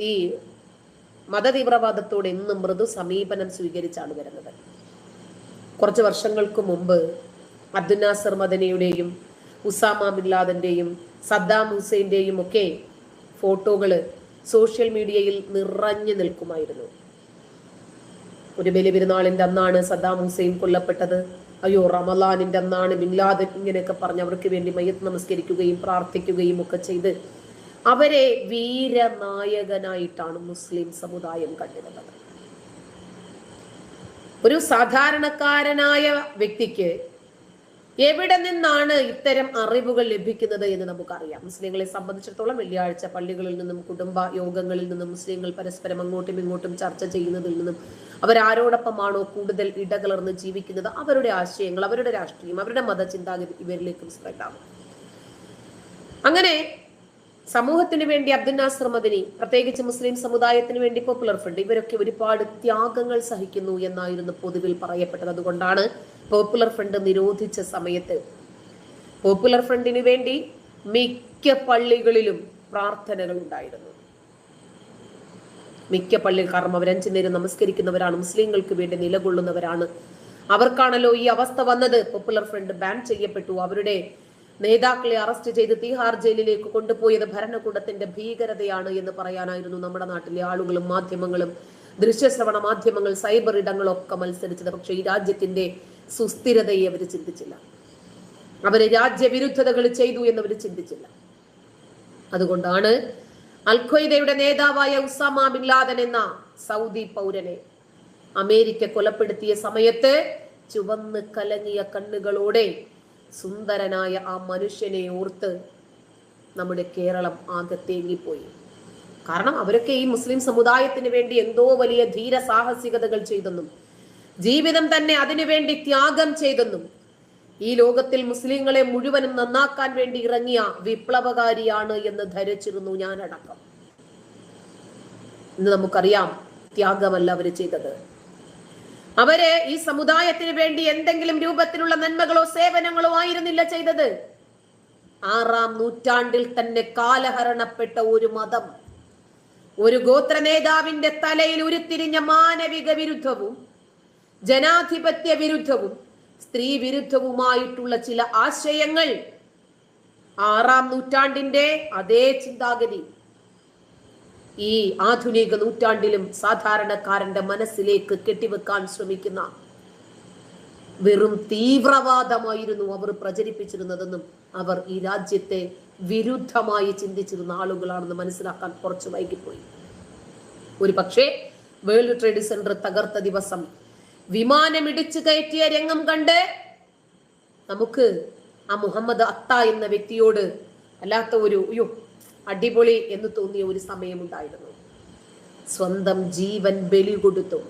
ഈ മതതീവ്രവാദത്തോട് എന്നും മൃദു സമീപനം സ്വീകരിച്ചാണ് വരുന്നത്. കുറച്ച് വർഷങ്ങൾക്ക് മുമ്പ് അബ്ദുനാസർ മദനയുടെയും ഉസാമ ബില്ലാദന്റെയും സദ്ദാം ഹുസൈന്റെയും ഒക്കെ ഫോട്ടോകൾ സോഷ്യൽ മീഡിയയിൽ നിറഞ്ഞു നിൽക്കുമായിരുന്നു. ഒരു ബലിപെരുന്നാളിന്റെ അന്നാണ് സദ്ദാം ഹുസൈൻ കൊല്ലപ്പെട്ടത്. അയ്യോ റമലാനിന്റെ അന്നാണ് ബിൻ ഇങ്ങനെയൊക്കെ പറഞ്ഞ് അവർക്ക് വേണ്ടി മയ്യത്ത് നമസ്കരിക്കുകയും പ്രാർത്ഥിക്കുകയും ഒക്കെ ചെയ്ത് അവരെ വീരനായകനായിട്ടാണ് മുസ്ലിം സമുദായം കണ്ടിരുന്നത്. ഒരു സാധാരണക്കാരനായ വ്യക്തിക്ക് എവിടെ നിന്നാണ് ഇത്തരം അറിവുകൾ ലഭിക്കുന്നത് എന്ന് നമുക്കറിയാം. മുസ്ലിങ്ങളെ സംബന്ധിച്ചിടത്തോളം വെള്ളിയാഴ്ച പള്ളികളിൽ നിന്നും കുടുംബ യോഗങ്ങളിൽ നിന്നും മുസ്ലിങ്ങൾ പരസ്പരം അങ്ങോട്ടും ഇങ്ങോട്ടും ചർച്ച ചെയ്യുന്നതിൽ നിന്നും അവരാരോടൊപ്പമാണോ കൂടുതൽ ഇടകലർന്ന് ജീവിക്കുന്നത്? അവരുടെ ആശയങ്ങൾ അവരുടെ രാഷ്ട്രീയം അവരുടെ മതചിന്താഗതി ഇവരിലേക്കും സ്പ്രെഡാകും അങ്ങനെ സമൂഹത്തിന് വേണ്ടി അബ്ദുൽ നാസർ മദനി പ്രത്യേകിച്ച് മുസ്ലിം സമുദായത്തിന് വേണ്ടി പോപ്പുലർ ഫ്രണ്ട് ഇവരൊക്കെ ഒരുപാട് ത്യാഗങ്ങൾ സഹിക്കുന്നു എന്നായിരുന്നു പൊതുവിൽ പറയപ്പെട്ടത്. അതുകൊണ്ടാണ് പോപ്പുലർ ഫ്രണ്ട് നിരോധിച്ച സമയത്ത് പോപ്പുലർ ഫ്രണ്ടിന് വേണ്ടി മിക്ക പള്ളികളിലും പ്രാർത്ഥനകൾ ഉണ്ടായിരുന്നു. മിക്ക പള്ളി കാരണം അവരഞ്ചു നേരം നമസ്കരിക്കുന്നവരാണ് മുസ്ലിങ്ങൾക്ക് വേണ്ടി നിലകൊള്ളുന്നവരാണ്. അവർക്കാണല്ലോ ഈ അവസ്ഥ വന്നത്. പോപ്പുലർ ഫ്രണ്ട് ബാൻ ചെയ്യപ്പെട്ടു. അവരുടെ നേതാക്കളെ അറസ്റ്റ് ചെയ്ത് തീഹാർ ജയിലിലേക്ക് കൊണ്ടുപോയത് ഭരണകൂടത്തിന്റെ ഭീകരതയാണ് എന്ന് പറയാനായിരുന്നു നമ്മുടെ നാട്ടിലെ ആളുകളും മാധ്യമങ്ങളും. ദൃശ്യശ്രവണ മാധ്യമങ്ങൾ സൈബർ ഇടങ്ങളൊക്കെ മത്സരിച്ചത്. പക്ഷേ ഈ രാജ്യത്തിന്റെ സുസ്ഥിരതയെ അവർ ചിന്തിച്ചില്ല. അവർ രാജ്യവിരുദ്ധതകൾ ചെയ്തു എന്നവർ ചിന്തിച്ചില്ല. അതുകൊണ്ടാണ് അൽഖയ്ദയുടെ നേതാവായ ഉസാമ ബിൻ ലാദൻ എന്ന സൗദി പൗരനെ അമേരിക്ക കൊലപ്പെടുത്തിയ സമയത്ത് ചുവന്ന് കലങ്ങിയ കണ്ണുകളോടെ സുന്ദരനായ ആ മനുഷ്യനെ ഓർത്ത് നമ്മുടെ കേരളം ആകെ തേങ്ങിപ്പോയി. കാരണം അവരൊക്കെ ഈ മുസ്ലിം സമുദായത്തിന് വേണ്ടി എന്തോ വലിയ ധീര സാഹസികതകൾ ചെയ്തെന്നും ജീവിതം തന്നെ അതിനുവേണ്ടി ത്യാഗം ചെയ്തെന്നും ഈ ലോകത്തിൽ മുസ്ലിങ്ങളെ മുഴുവനും നന്നാക്കാൻ വേണ്ടി ഇറങ്ങിയ വിപ്ലവകാരിയാണ് എന്ന് ധരിച്ചിരുന്നു ഞാനടക്കം. ഇന്ന് നമുക്കറിയാം ത്യാഗമല്ല അവർ ചെയ്തത്. അവർ ഈ സമുദായത്തിന് വേണ്ടി എന്തെങ്കിലും രൂപത്തിലുള്ള നന്മകളോ സേവനങ്ങളോ ആയിരുന്നില്ല ചെയ്തത്. ആറാം നൂറ്റാണ്ടിൽ തന്നെ കാലഹരണപ്പെട്ട ഒരു മതം ഒരു ഗോത്ര നേതാവിന്റെ തലയിൽ ഉരുത്തിരിഞ്ഞ മാനവിക വിരുദ്ധവും ജനാധിപത്യ വിരുദ്ധവും സ്ത്രീ വിരുദ്ധവുമായിട്ടുള്ള ചില ആശയങ്ങൾ ആറാം നൂറ്റാണ്ടിന്റെ അതേ ചിന്താഗതി ഈ ആധുനിക നൂറ്റാണ്ടിലും സാധാരണക്കാരന്റെ മനസ്സിലേക്ക് കെട്ടിവെക്കാൻ ശ്രമിക്കുന്ന വെറും തീവ്രവാദമായിരുന്നു അവർ പ്രചരിപ്പിച്ചിരുന്നതെന്നും അവർ ഈ രാജ്യത്തെ വിരുദ്ധമായി ചിന്തിച്ചിരുന്ന ആളുകളാണെന്ന് മനസ്സിലാക്കാൻ കുറച്ച് വൈകിപ്പോയി. ഒരു പക്ഷേ വേൾഡ് ട്രേഡ് സെന്റർ തകർത്ത ദിവസം വിമാനം ഇടിച്ചു കയറ്റിയ രംഗം കണ്ട് നമുക്ക് ആ മുഹമ്മദ് അത്ത എന്ന വ്യക്തിയോട് അല്ലാത്ത ഒരു അയ്യോ അടിപൊളി എന്ന് തോന്നിയ ഒരു സമയമുണ്ടായിരുന്നു സ്വന്തം ജീവൻ ബലി കൊടുത്തും